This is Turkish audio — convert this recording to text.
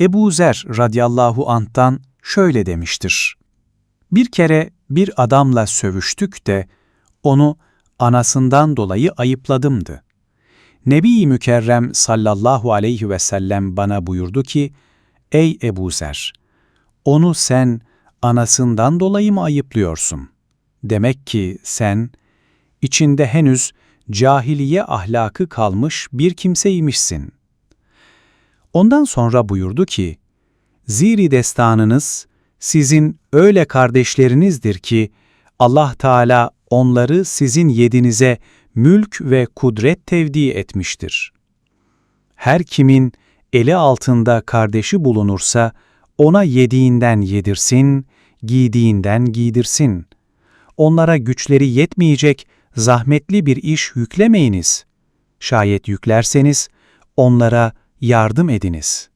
Ebu Zer radıyallahu anh'tan şöyle demiştir. Bir kere bir adamla sövüştük de onu anasından dolayı ayıpladımdı. Nebi-i Mükerrem sallallahu aleyhi ve sellem bana buyurdu ki, Ey Ebu Zer! Onu sen anasından dolayı mı ayıplıyorsun? Demek ki sen, içinde henüz cahiliye ahlakı kalmış bir kimseymişsin. Ondan sonra buyurdu ki, Ziri destanınız sizin öyle kardeşlerinizdir ki Allah Teala onları sizin yedinize mülk ve kudret tevdi etmiştir. Her kimin eli altında kardeşi bulunursa ona yediğinden yedirsin, giydiğinden giydirsin. Onlara güçleri yetmeyecek zahmetli bir iş yüklemeyiniz. Şayet yüklerseniz onlara yardım ediniz.''